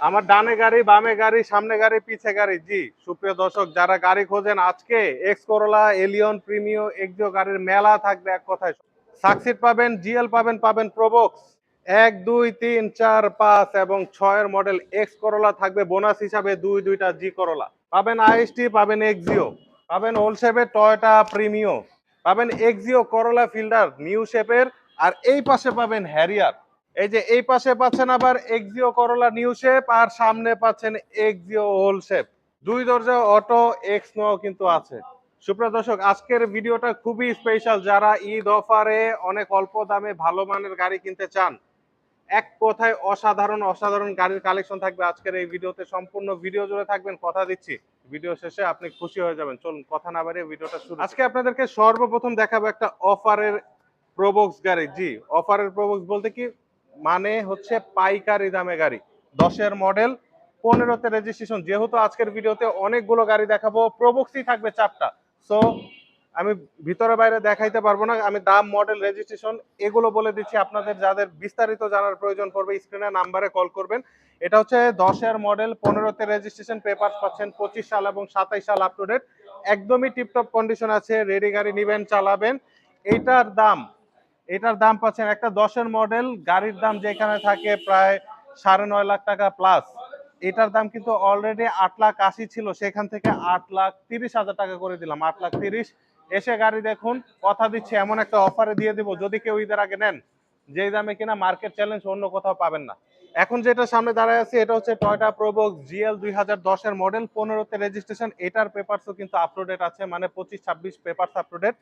আমার ডানে গাড়ি, বামে গাড়ি, সামনে গাড়ি, পিছে গাড়ি। জি, সুপ্রিয় দর্শক, যারা গাড়ি খোঁজেন, আজকে X Corolla Allion Premio Axio গাড়ির মেলা থাকবে এক কথায়। সাকসিড পাবেন জিএল পাবেন পাবেন প্রোবক্স এক, দুই, তিন, চার, পাঁচ এবং ছয়ের মডেল এক্স করোলা থাকবে। বোনাস হিসাবে দুই, দুইটা জি করোলা পাবেন আইএসটি পাবেন এক্সিও পাবেন ওল শেপের টয়টা প্রিমিও পাবেন এক্সিও করোলা ফিল্ডার নিউ শেপের আর এই পাশে পাবেন হ্যারিয়ার এই যে এই পাশে পাচ্ছেন আবার এক্সিও করোলা নিউ শেপ আর সামনে পাচ্ছেন এক্সিও হোল শেপ দুই দরজা অটো এক্স নো কিন্তু আছে। সুপ্রিয় দর্শক, আজকের ভিডিওটা খুবই স্পেশাল যারা ঈদ অফারে অনেক অল্প দামে ভালো মানের গাড়ি কিনতে চান, এক কথায় অসাধারণ অসাধারণ গাড়ির কালেকশন থাকবে আজকের এই ভিডিওতে। সম্পূর্ণ ভিডিও জুড়ে থাকবেন, কথা দিচ্ছি। ভিডিও শেষে আপনি খুশি হয়ে যাবেন। চলুন, কথা না বাড়িয়ে ভিডিওটা শুরু আজকে আপনাদেরকে সর্বপ্রথম দেখাবো একটা অফারের প্রোবক্স গাড়ি। জি অফারের প্রোবক্স বলতে কি? মানে হচ্ছে পাইকারি দামে গাড়ি। দশের মডেল, পনেরোতে রেজিস্ট্রেশন যেহেতু আজকের ভিডিওতে অনেকগুলো গাড়ি দেখাবো প্রোবক্সই থাকবে চারটা। সো আমি ভিতরে বাইরে দেখাইতে পারব না, আমি দাম মডেল রেজিস্ট্রেশন এগুলো বলে দিচ্ছি। আপনাদের যাদের বিস্তারিত জানার প্রয়োজন পড়বে স্ক্রিনে নাম্বারে কল করবেন। এটা হচ্ছে দশের মডেল পনেরোতে রেজিস্ট্রেশন পেপার পাচ্ছেন পঁচিশ সাল এবং সাতাইশ সাল আপ টু ডেট একদমই টিপটপ কন্ডিশন আছে রেডি গাড়ি নেবেন, চালাবেন। এইটার দাম এটার দাম পাচ্ছেন একটা দশের মডেল, গাড়ির দাম যেখানে থাকে প্রায় সাড়ে নয় লাখ টাকা প্লাস এটার দাম কিন্তু অলরেডি আট লাখ আশি ছিল, সেখান থেকে আট লাখ তিরিশ হাজার টাকা করে দিলাম, আট লাখ তিরিশ। এসে গাড়ি দেখুন, কথা দিচ্ছে, এমন একটা অফারে দিয়ে দিব, যদি কেউ ঈদের আগে নেন, যেই দামে কিনা মার্কেট চ্যালেঞ্জ অন্য কোথাও পাবেন না। এখন যেটা সামনে দাঁড়ায় আছে, এটা হচ্ছে টয়টা প্রোবক্স জিএল দুই হাজার দশের মডেল পনেরোতে রেজিস্ট্রেশন এটার পেপারসও কিন্তু আপলোডেড আছে মানে পঁচিশ ছাব্বিশ papers uploaded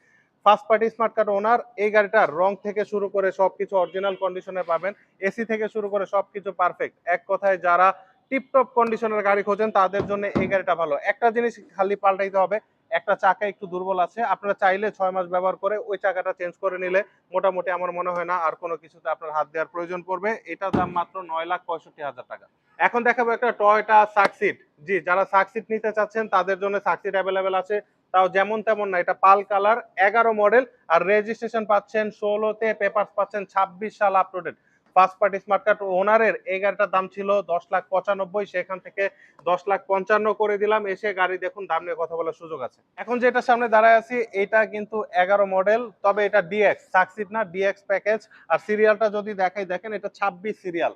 first party smart card owner এই গাড়িটার রং থেকে শুরু করে সবকিছু অরিজিনাল কন্ডিশনে পাবেন। এসি থেকে শুরু করে সবকিছু পারফেক্ট এক কথায় যারা টিপটপ কন্ডিশনের গাড়ি খোঁজেন, তাদের জন্য এই গাড়িটা ভালো। একটা জিনিস খালি পাল্টাইতে হবে, একটা চাকা একটু দুর্বল আছে, আপনারা চাইলে ছয় মাস ব্যবহার করে ওই চাকাটা চেঞ্জ করে নিলে মোটামুটি আমার মনে হয় না আর কোনো কিছুতে আপনার হাত দেওয়ার প্রয়োজন পড়বে। এটা দাম মাত্র নয় লাখ পঁয়ষট্টি হাজার টাকা। এখন দেখাবো একটা টয়টা সাকসিড জি, যারা সাকসিড নিতে চাচ্ছেন, তাদের জন্য সাকসিড অ্যাভেলেবেল আছে। তাও যেমন তেমন না, এটা পাল কালার, এগারো মডেল আর রেজিস্ট্রেশন পাচ্ছেন ষোলোতে পেপার পাচ্ছেন ছাব্বিশ সাল uploaded first party smart card ওনারের এই গাড়িটার দাম ছিল দশ লাখ পঁচানব্বই, সেখান থেকে দশ লাখ পঞ্চান্ন করে দিলাম। এসে গাড়ি দেখুন, দাম নিয়ে কথা বলার সুযোগ আছে। এখন যেটা সামনে দাঁড়ায় আছি, এটা কিন্তু এগারো মডেল তবে এটা ডিএক্স সাকসিড না ডিএক্স প্যাকেজ আর সিরিয়ালটা যদি দেখাই, দেখেন এটা ছাব্বিশ সিরিয়াল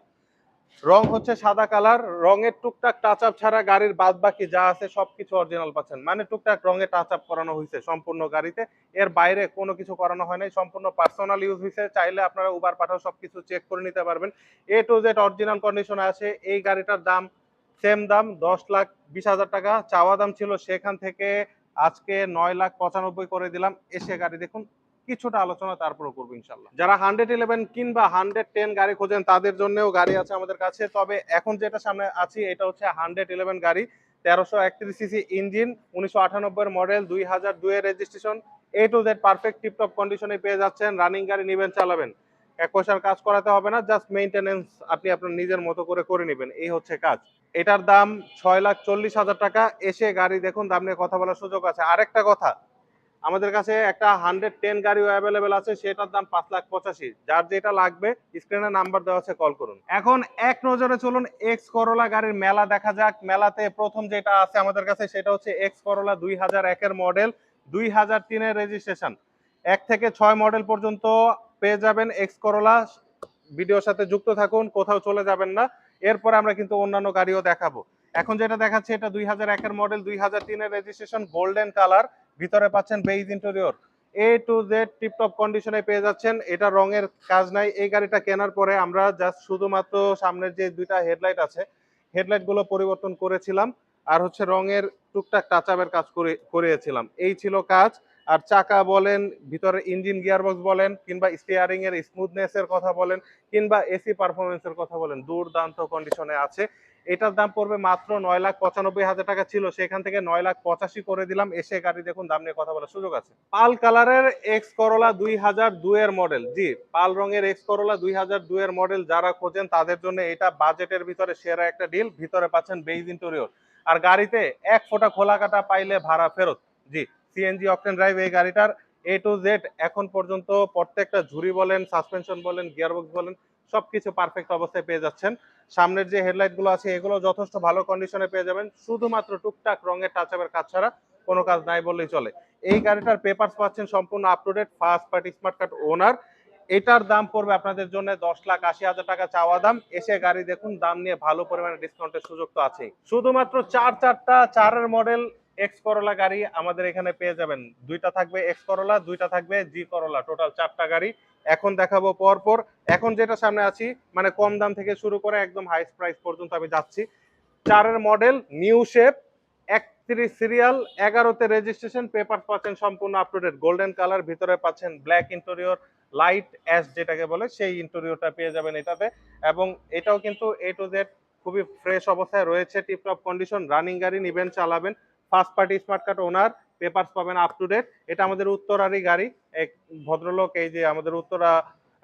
রং হচ্ছে সাদা কালার, রঙের টুকটাক টাচ আপ ছাড়া গাড়ির বাদ বাকি যা আছে সবকিছু অরিজিনাল পাচ্ছেন। মানে টুকটাক রঙে টাচ আপ করানো হয়েছে সম্পূর্ণ গাড়িতে। এর বাইরে কোনো কিছু করানো হয় নাই, সম্পূর্ণ পার্সোনাল ইউজ হয়েছে চাইলে আপনারা উবার পাঠাও, সবকিছু চেক করে নিতে পারবেন। A to Z original condition আছে এই গাড়িটার দাম সেম দাম, দশ লাখ বিশ হাজার টাকা। চাওয়া দাম ছিল সেখান থেকে আজকে নয় লাখ পঁচানব্বই করে দিলাম। এসে গাড়ি দেখুন কিছুটা আলোচনা তারপরে করব ইনশাল্লাহ যারা হান্ড্রেড ইলেভেন কিংবা হান্ড্রেড টেন গাড়ি খোঁজেন, তাদের জন্যও গাড়ি আছে আমাদের কাছে। তবে এখন যেটা সামনে আছি, এটা হচ্ছে হান্ড্রেড ইলেভেন গাড়ি, তেরোশো একত্রিশ সিসি ইঞ্জিন, উনিশশো আটানব্বই মডেল, দুই হাজার দুইয়ের registration. A to Z perfect tiptop কন্ডিশনে পেয়ে যাচ্ছেন রানিং গাড়ি নিবেন, চালাবেন। এক পয়সার কাজ করাতে হবে না জাস্ট মেইনটেনেন্স আপনি আপনার নিজের মতো করে করে নেবেন। এই হচ্ছে কাজ। এটার দাম ছয় লাখ চল্লিশ হাজার টাকা। এসে গাড়ি দেখুন, দাম নিয়ে কথা বলার সুযোগ আছে। আরেকটা কথা আমাদের কাছে একটা হান্ড্রেড টেন গাড়িও অ্যাভেলেবেল আছে, সেটার দাম পাঁচ লাখ পঁচাশি। যার যেটা লাগবে স্ক্রিনে নাম্বার দেওয়া আছে কল করুন। এখন এক নজরে চলুন এক্স করোলা গাড়ির মেলা দেখা যাক। মেলাতে প্রথম যেটা আছে আমাদের কাছে, সেটা হচ্ছে এক্স করোলা দুই হাজার একের মডেল দুই হাজার তিনের রেজিস্ট্রেশন এক থেকে ছয় মডেল পর্যন্ত পেয়ে যাবেন এক্স করোলা ভিডিওর সাথে যুক্ত থাকুন, কোথাও চলে যাবেন না। এরপরে আমরা কিন্তু অন্যান্য গাড়িও দেখাবো। এখন যেটা দেখাচ্ছে, এটা দুই হাজার একের মডেল দুই হাজার তিনের রেজিস্ট্রেশন গোল্ডেন কালার ভিতরে পাচ্ছেন beige interior. A to Z tiptop কন্ডিশনে পেয়ে যাচ্ছেন। এটা রঙের কাজ নাই। এই গাড়িটা কেনার পরে আমরা জাস্ট শুধুমাত্র সামনের যে দুইটা হেডলাইট আছে হেডলাইটগুলো পরিবর্তন করেছিলাম আর হচ্ছে রঙের টুকটাক টাচ আপের কাজ করে, করিয়েছিলাম। এই ছিল কাজ। আর চাকা বলেন, ভিতরে ইঞ্জিন গিয়ারবক্স বলেন, কিংবা স্টিয়ারিং এর স্মুথনেস এর কথা বলেন, কিংবা এসি পারফরমেন্স এর কথা বলেন, দুর্দান্ত কন্ডিশনে আছে। এটার দাম পড়বে মাত্র নয় লাখ পঁচানব্বই হাজার টাকা ছিল, সেখান থেকে নয় লাখ পঁচাশি করে দিলাম। এসে গাড়ি দেখুন, দাম নিয়ে কথা বলার সুযোগ আছে। পাল কালারের এক্স করোলা দুই হাজার দুইয়ের মডেল জি, পাল রঙের এক্স করোলা দুই হাজার দুইয়ের মডেল যারা খোঁজেন, তাদের জন্য এটা বাজেটের ভিতরে সেরা একটা ডিল ভিতরে পাচ্ছেন বেইজ ইন্টেরিয়র আর গাড়িতে এক ফোঁটা খোলা কাটা পাইলে ভাড়া ফেরত। জি সিএনজি অকটেন ড্রাইভ এই গাড়িটার এ টু জেড এখন পর্যন্ত প্রত্যেকটা ঝুড়ি বলেন সাসপেনশন বলেন গিয়ারবক্স বলেন সবকিছু পারফেক্ট অবস্থায় পেয়ে যাচ্ছেন। সামনের যে হেডলাইটগুলো আছে, এগুলো যথেষ্ট ভালো কন্ডিশনে পেয়ে যাবেন। শুধুমাত্র টুকটাক রঙের টাচ আপের কাজ ছাড়া কোনো কাজ নাই বললেই চলে। এই গাড়িটার পেপারস পাচ্ছেন সম্পূর্ণ up to date first party smart card owner এটার দাম পড়বে আপনাদের জন্য দশ লাখ আশি হাজার টাকা চাওয়া দাম। এসে গাড়ি দেখুন, দাম নিয়ে ভালো পরিমাণে ডিসকাউন্টের সুযোগ তো আছেই। শুধুমাত্র চার চারটা, চারের মডেল এক্স করোলা গাড়ি আমাদের এখানে পেয়ে যাবেন। দুইটা থাকবে এক্স করোলা দুইটা থাকবে জি করোলা টোটাল চারটা গাড়ি। এখন দেখাবো পর পর এখন যেটা সামনে আছি মানে কম দাম থেকে শুরু করে একদম হাইস্ট প্রাইস পর্যন্ত আমি যাচ্ছি। চারের মডেল নিউ শেপ একত্রিশ সিরিয়াল এগারোতে রেজিস্ট্রেশন পেপার পাচ্ছেন সম্পূর্ণ up to date golden colour ভিতরে পাচ্ছেন ব্ল্যাক ইন্টেরিয়র লাইট অ্যাশ যেটাকে বলে, সেই ইন্টেরিয়রটা পেয়ে যাবেন এটাতে। এবং এটাও কিন্তু এ টু জেড খুবই ফ্রেশ অবস্থায় রয়েছে টিপটপ কন্ডিশন রানিং গাড়ি নিবেন, চালাবেন। First party smart card owner papers পাবেন আপ টু ডেট এটা আমাদের উত্তরারই গাড়ি। এক ভদ্রলোক এই যে আমাদের উত্তরা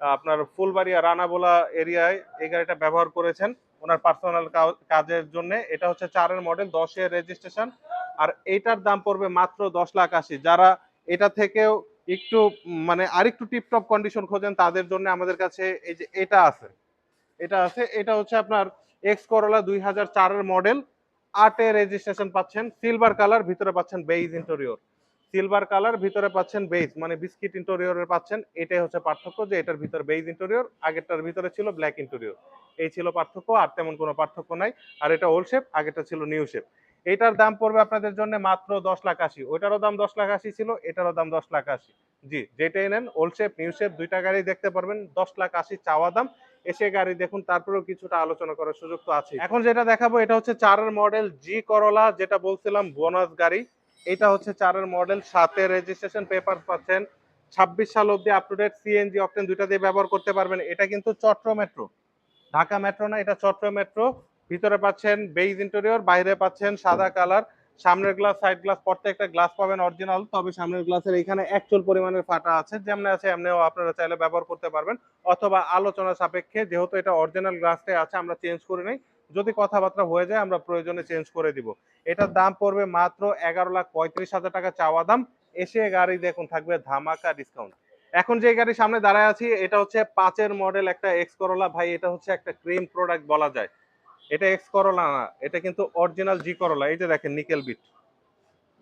আপনার ফুলবাড়িয়া, রানাবোলা এরিয়ায় এই গাড়িটা ব্যবহার করেছেন। ওনার পার্সোনাল কাজের জন্য। এটা হচ্ছে চারের মডেল দশের রেজিস্ট্রেশন আর এইটার দাম পড়বে মাত্র দশ লাখ আশি। যারা এটা থেকেও একটু মানে আরেকটু টিপটপ কন্ডিশন খোঁজেন, তাদের জন্য আমাদের কাছে এই যে এটা আছে। এটা আছে, এটা হচ্ছে আপনার এক্স করোলা দুই হাজার চারের মডেল আটে রেজিস্ট্রেশন পাচ্ছেন সিলভার কালার ভিতরে পাচ্ছেন বেইজ ইন্টেরিয়র সিলভার কালার ভিতরে পাচ্ছেন বেইজ মানে বিস্কিট ইন্টেরিয়রের পাচ্ছেন, এটাই হচ্ছে পার্থক্য যে এটার ভিতরে বেইজ ইন্টেরিয়র আগেরটার ভিতরে ছিল ব্ল্যাক ইন্টেরিয়র এই ছিল পার্থক্য, আর তেমন কোনো পার্থক্য নাই। আর এটা ওল্ড শেপ আগেরটা ছিল নিউ শেপ এটার দাম পড়বে আপনাদের জন্য মাত্র দশ লাখ আশি। ওইটারও দাম দশ লাখ আশি ছিল, এটারও দাম দশ লাখ আশি। জি, যেটাই নেন ওল্ড শেপ নিউ শেপ দুইটা গাড়ি দেখতে পারবেন, দশ লাখ আশি চাওয়া দাম। এসে গাড়ি দেখুন, তারপরেও কিছুটা আলোচনা করার সুযোগ তো আছে এখন যেটা দেখাবো, এটা হচ্ছে চারের মডেল জি করলা, যেটা বলছিলাম বোনাস গাড়ি। এটা হচ্ছে চারের মডেল, সাথে রেজিস্ট্রেশন পেপার পাচ্ছেন। ছাব্বিশ সাল অব্দি up to date CNG option দুইটা দিয়ে ব্যবহার করতে পারবেন। এটা কিন্তু চট্র মেট্রো ঢাকা মেট্রো না, এটা চট্র মেট্রো ভিতরে পাচ্ছেন বেইজ ইন্টেরিয়র বাইরে পাচ্ছেন সাদা কালার সামনের গ্লাস সাইড গ্লাস প্রত্যেকটা গ্লাস পাবেন অরিজিনাল তবে সামনের গ্লাসের এখানে অ্যাকচুয়াল পরিমাণের ফাটা আছে। যেমন আছে, এমনিও আপনারা চাইলে ব্যবহার করতে পারবেন। অথবা আলোচনা সাপেক্ষে, যেহেতু এটা অরিজিনাল গ্লাসটাই আছে, আমরা চেঞ্জ করে নেই। যদি কথাবার্তা হয়ে যায়, আমরা প্রয়োজনে চেঞ্জ করে দিব। এটার দাম পড়বে মাত্র এগারো লাখ পঁয়ত্রিশ হাজার টাকা চাওয়া দাম। এসে গাড়ি দেখুন, থাকবে ধামাকা ডিসকাউন্ট এখন যে গাড়ি সামনে দাঁড়ায় আছি, এটা হচ্ছে পাঁচের মডেল একটা এক্স করোলা ভাই, এটা হচ্ছে একটা ক্রিম প্রোডাক্ট বলা যায়। এটা এক্স করোলা না, এটা কিন্তু অরিজিনাল জি করোলা এই যে দেখেন নিকেল বিট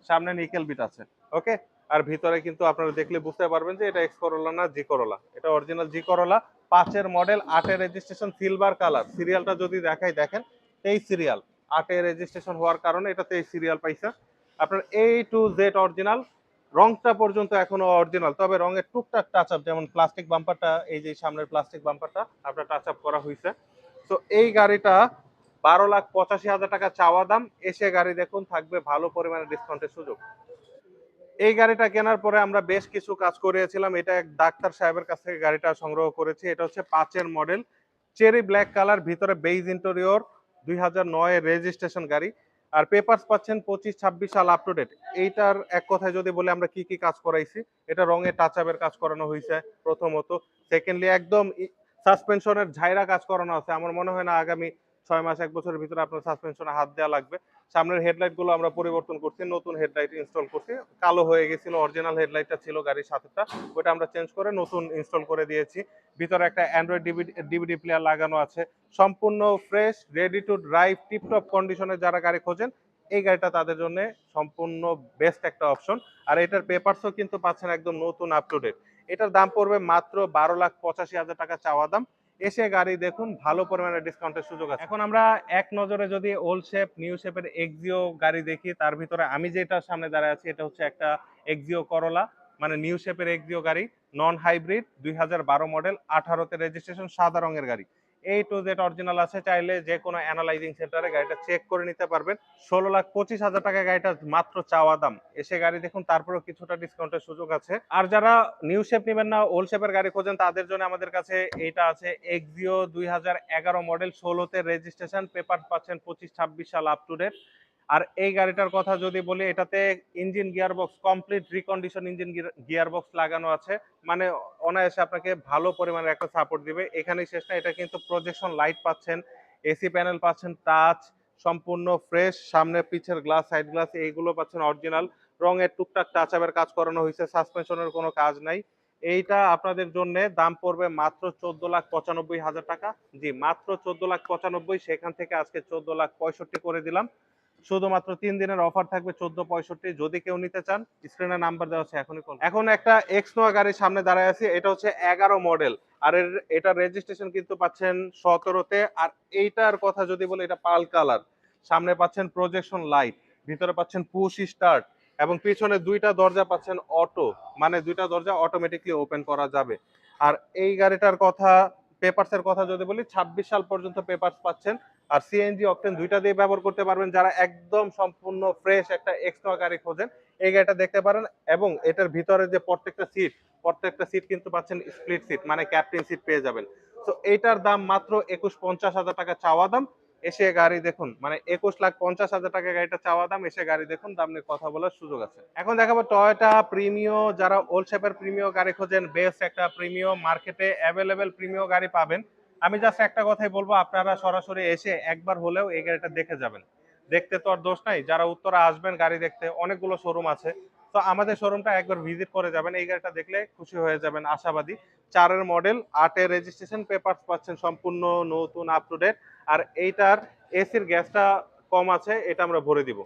সামনে নিকেল বিট আছে ওকে আর ভিতরে কিন্তু আপনারা দেখলে বুঝতে পারবেন যে এটা এক্স করোলা না জি করোলা এটা অরিজিনাল জি করোলা পাঁচের মডেল আটের রেজিস্ট্রেশন সিলভার কালার সিরিয়ালটা যদি দেখাই, দেখেন এই সিরিয়াল আটের রেজিস্ট্রেশন হওয়ার কারণে এটাতে এই সিরিয়াল পাইছে। আপনার এ টু জেড অরিজিনাল রংটা পর্যন্ত এখনও অরিজিনাল তবে রঙের টুকটাক টাচ আপ যেমন প্লাস্টিক বাম্পারটা এই যে সামনের প্লাস্টিক বাম্পারটা আপনার টাচ আপ করা হয়েছে তো এই গাড়িটা বারো লাখ পঁচাশি হাজার টাকা চাওয়া দাম। এসে গাড়ি দেখুন, থাকবে ভালো পরিমাণে ডিসকাউন্টের সুযোগ। এই গাড়িটা কেনার পরে আমরা বেশ কিছু কাজ করিয়েছিলাম। এটা এক ডাক্তার সাহেবের কাছ থেকে গাড়িটা সংগ্রহ করেছি। এটা হচ্ছে পাঁচের মডেল চেরি ব্ল্যাক কালার ভিতরে বেইজ ইন্টেরিয়র দুই হাজার নয়ের রেজিস্ট্রেশন গাড়ি। আর পেপারস পাচ্ছেন পঁচিশ, ছাব্বিশ সাল আপ টু ডেট এইটার এক কথায় যদি বলে, আমরা কি কি কাজ করাইছি? এটা রঙের টাচ আপের কাজ করানো হয়েছে প্রথমত। সেকেন্ডলি একদম সাসপেনশনের ঝাইরা কাজ করানো আছে। আমার মনে হয় না আগামী ছয় মাস, এক বছরের ভিতরে আপনার সাসপেনশনে হাত দেওয়া লাগবে। সামনের হেডলাইটগুলো আমরা পরিবর্তন করছি, নতুন হেডলাইট ইনস্টল করছি। কালো হয়ে গেছিল অরিজিনাল হেডলাইটটা ছিল গাড়ির সাথেটা ওটা আমরা চেঞ্জ করে নতুন ইনস্টল করে দিয়েছি। ভিতরে একটা অ্যান্ড্রয়েড ডিভিডি প্লেয়ার লাগানো আছে। সম্পূর্ণ fresh ready to drive tiptop কন্ডিশনে যারা গাড়ি খোঁজেন, এই গাড়িটা তাদের জন্য সম্পূর্ণ বেস্ট একটা অপশন আর এটার পেপারসও কিন্তু পাচ্ছেন একদম নতুন আপ টু ডেট এটার দাম পড়বে মাত্র বারো লাখ পঁচাশি হাজার টাকা চাওয়া দাম। এসে গাড়ি দেখুন, ভালো পরিমাণে ডিসকাউন্টের সুযোগ আছে। এখন আমরা এক নজরে যদি ওল্ড শেপ নিউ শেপের এক্সিও গাড়ি দেখি, তার ভিতরে আমি যেটা সামনে দাঁড়ায় আছি, এটা হচ্ছে একটা এক্সিও করলা মানে নিউ শেপের এক্সিও গাড়ি নন হাইব্রিড দুই হাজার বারো মডেল আঠারোতে রেজিস্ট্রেশন সাদা রঙের গাড়ি। এই টু জেড অরিজিনাল আছে, চাইলে যে কোনো অ্যানালাইজিং সেন্টারে গাড়িটা চেক করে নিতে পারবেন। ষোলো লাখ পঁচিশ হাজার টাকা গাড়িটা মাত্র চাওয়া দাম। এসে গাড়ি দেখুন, তারপরেও কিছুটা ডিসকাউন্টের সুযোগ আছে। আর যারা নিউ শেপ নেবেন না ওল্ড শেপের গাড়ি খোঁজেন, তাদের জন্য আমাদের কাছে এইটা আছে এক্সিও দুই হাজার এগারো মডেল ষোলোতে রেজিস্ট্রেশন পেপার পাচ্ছেন পঁচিশ, ছাব্বিশ সাল আপ টু ডেট আর এই গাড়িটার কথা যদি বলি, এটাতে engine gear box complete recondition engine gear box লাগানো আছে। মানে অনায়াসে আপনাকে ভালো পরিমাণের একটা সাপোর্ট দিবে। এখানেই শেষ না, এটা কিন্তু প্রজেকশন লাইট পাচ্ছেন এসি প্যানেল পাচ্ছেন টাচ সম্পূর্ণ ফ্রেশ সামনে পিছের গ্লাস সাইড গ্লাস এইগুলো পাচ্ছেন অরিজিনাল রঙের টুকটাক টাচ আপের কাজ করানো হয়েছে সাসপেনশনের কোনো কাজ নাই। এইটা আপনাদের জন্য দাম পড়বে মাত্র চোদ্দ লাখ পঁচানব্বই হাজার টাকা। জি, মাত্র চোদ্দ লাখ পঁচানব্বই, সেখান থেকে আজকে চোদ্দ লাখ পঁয়ষট্টি করে দিলাম। শুধুমাত্র তিন দিনের অফার থাকবে চোদ্দ পঁয়ষট্টি, যদি কেউ নিতে চান স্ক্রিনে নাম্বার দেওয়া আছে, এখনই কল এখন একটা এক্স নোয়া গাড়ির সামনে দাঁড়ায় আছে, এটা হচ্ছে এগারো মডেল আর এর এটা রেজিস্ট্রেশন কিন্তু পাচ্ছেন সতেরোতে, আর এইটার কথা যদি বলি, এটা পাল কালার সামনে পাচ্ছেন প্রজেকশন লাইট ভিতরে পাচ্ছেন পুশ স্টার্ট এবং পিছনে দুইটা দরজা পাচ্ছেন অটো মানে দুইটা দরজা অটোমেটিকলি ওপেন করা যাবে। আর এই গাড়িটার কথা পেপারসের কথা যদি বলি, ছাব্বিশ সাল পর্যন্ত পেপারস পাচ্ছেন। আর সিএনজি অকটেন দুইটা দিয়ে ব্যবহার করতে পারবেন যারা একদম সম্পূর্ণ ফ্রেশ একটা এক্সট্রা গাড়ি খোঁজেন। এই গাড়িটা দেখতে পারেন এবং এটার ভিতরে যে প্রত্যেকটা সিট প্রত্যেকটা সিট কিন্তু পাচ্ছেন স্প্লিট সিট মানে ক্যাপ্টেন সিট পেয়ে যাবেন। তো এইটার দাম মাত্র একুশ পঞ্চাশ হাজার টাকা চাওয়া দাম। এসে গাড়ি দেখুন মানে একুশ লাখ পঞ্চাশ হাজার টাকা গাড়িটা চাওয়া দাম, এসে গাড়ি দেখুন, দাম নিয়ে কথা বলার সুযোগ আছে। এখন দেখাবো টয়োটা প্রিমিও যারা ওল্ড শেপের প্রিমিও গাড়ি খোঁজেন বেস্ট একটা প্রিমিও মার্কেটে অ্যাভেলেবেল প্রিমিও গাড়ি পাবেন। আমি জাস্ট একটা কথাই বলব, আপনারা সরাসরি এসে একবার হলেও এই গাড়িটা দেখে যাবেন। দেখতে তো আর দোষ নাই, যারা উত্তরা আসবেন গাড়ি দেখতে, অনেকগুলো শোরুম আছে। তো আমাদের শোরুমটা একবার ভিজিট করে যাবেন, এই গাড়িটা দেখলে খুশি হয়ে যাবেন, আশাবাদী। চারের মডেল আটের রেজিস্ট্রেশন পেপার পাচ্ছেন সম্পূর্ণ, নতুন আপ টু ডেট আর এইটার এসির গ্যাসটা কম আছে, এটা আমরা ভরে দিব।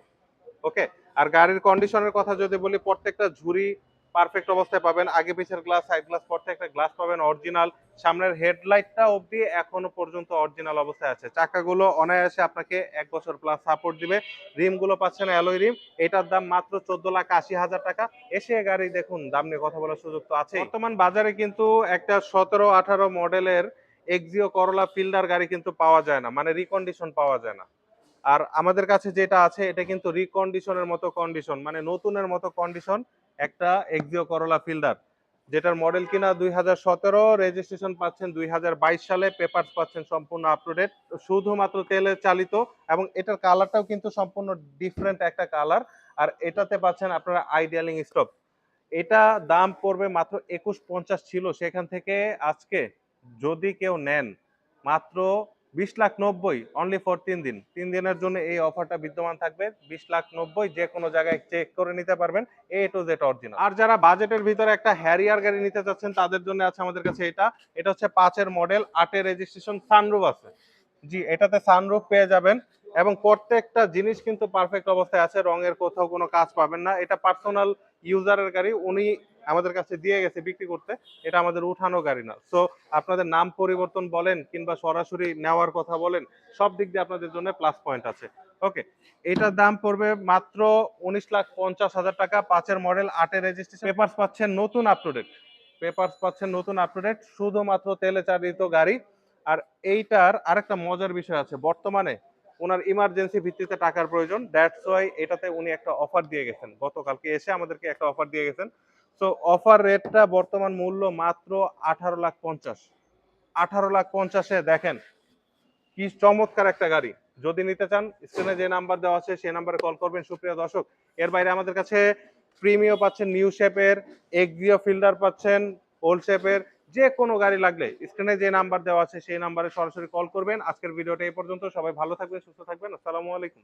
ওকে আর গাড়ির কন্ডিশনের কথা যদি বলি, প্রত্যেকটা ঝুড়ি পারফেক্ট অবস্থায় পাবেন। আগে পিছের গ্লাস সাইড গ্লাস প্রত্যেকটা গ্লাস পাবেন অরিজিনাল সামনের হেডলাইটটা অবধি এখনও পর্যন্ত অরিজিনাল অবস্থায় আছে। চাকাগুলো অনায়াসে আপনাকে এক বছর প্লাস সাপোর্ট দিবে। রিমগুলো পাচ্ছেন অ্যালয় রিম। এটার দাম মাত্র চোদ্দ লাখ আশি হাজার টাকা। এসে গাড়ি দেখুন, দাম নিয়ে কথা বলার সুযোগ তো আছে বর্তমান বাজারে কিন্তু একটা সতেরো, আঠারো মডেলের এক্সিও করলা ফিল্ডার গাড়ি কিন্তু পাওয়া যায় না। মানে রিকন্ডিশন পাওয়া যায় না। আর আমাদের কাছে যেটা আছে, এটা কিন্তু রিকন্ডিশনের মতো কন্ডিশন মানে নতুনের মতো কন্ডিশন একটা এক্সিও করলা ফিল্ডার যেটার মডেল কিনা দুই হাজার সতেরো রেজিস্ট্রেশন পাচ্ছেন দুই হাজার বাইশ সালে পেপার পাচ্ছেন সম্পূর্ণ আপ টু ডেট শুধুমাত্র তেলে চালিত এবং এটার কালারটাও কিন্তু সম্পূর্ণ ডিফারেন্ট একটা কালার আর এটাতে পাচ্ছেন আপনারা আইডিয়ালিং স্টপ এটা দাম পড়বে মাত্র একুশ পঞ্চাশ ছিল সেখান থেকে আজকে যদি কেউ নেন, মাত্র বিশ লাখ নব্বই অনলি ফর তিন দিন। তিন দিনের জন্য এই অফারটা বিদ্যমান থাকবে। বিশ লাখ নব্বই, যে কোনো জায়গায় চেক করে নিতে পারবেন। এ টু জেড অরিজিনাল আর যারা বাজেটের ভিতরে একটা হ্যারিয়ার গাড়ি নিতে চাচ্ছেন, তাদের জন্য আছে আমাদের কাছে এটা। এটা হচ্ছে পাঁচের মডেল আটের রেজিস্ট্রেশন সানরুফ আছে। জি, এটাতে সানরুফ পেয়ে যাবেন। এবং প্রত্যেকটা জিনিস কিন্তু পারফেক্ট অবস্থায় আছে, রঙের কোথাও কোনো কাজ পাবেন না। এটা পার্সোনাল ইউজারের গাড়ি, উনি আমাদের কাছে দিয়ে গেছে বিক্রি করতে, এটা আমাদের উঠানো গাড়ি না। সো আপনাদের নাম পরিবর্তন বলেন কিংবা সরাসরি নেওয়ার কথা বলেন, সব দিক দিয়ে আপনাদের জন্য প্লাস পয়েন্ট আছে। ওকে এটার দাম পড়বে মাত্র উনিশ লাখ পঞ্চাশ হাজার টাকা, পাঁচের মডেল আটের রেজিস্ট্রেশন পেপার্স পাচ্ছেন নতুন আপ টু ডেট পেপার্স পাচ্ছেন নতুন আপ টু ডেট শুধুমাত্র তেলে চালিত গাড়ি। আর এইটার আরেকটা মজার বিষয় আছে, বর্তমানে ওনার ইমার্জেন্সি ভিত্তিতে টাকার প্রয়োজন। দ্যাটস ওয়াই এটাতে উনি একটা অফার দিয়ে গেছেন। গতকালকে এসে আমাদেরকে একটা অফার দিয়ে গেছেন। তো অফার রেটটা বর্তমান মূল্য মাত্র আঠারো লাখ পঞ্চাশ। আঠারো লাখ পঞ্চাশে দেখেন, কি চমৎকার একটা গাড়ি। যদি নিতে চান স্ক্রিনে যে নাম্বার দেওয়া আছে, সেই নাম্বারে কল করবেন, সুপ্রিয় দর্শক। এর বাইরে আমাদের কাছে প্রিমিও পাচ্ছেন নিউ শেপের এক্সিও ফিল্ডার পাচ্ছেন ওল্ড শেপের যে কোনো গাড়ি লাগলে স্ক্রিনে যে নাম্বার দেওয়া আছে সেই নাম্বারে সরাসরি কল করবেন। আজকের ভিডিওটা এই পর্যন্ত। সবাই ভালো থাকবেন, সুস্থ থাকবেন। আসসালামু আলাইকুম।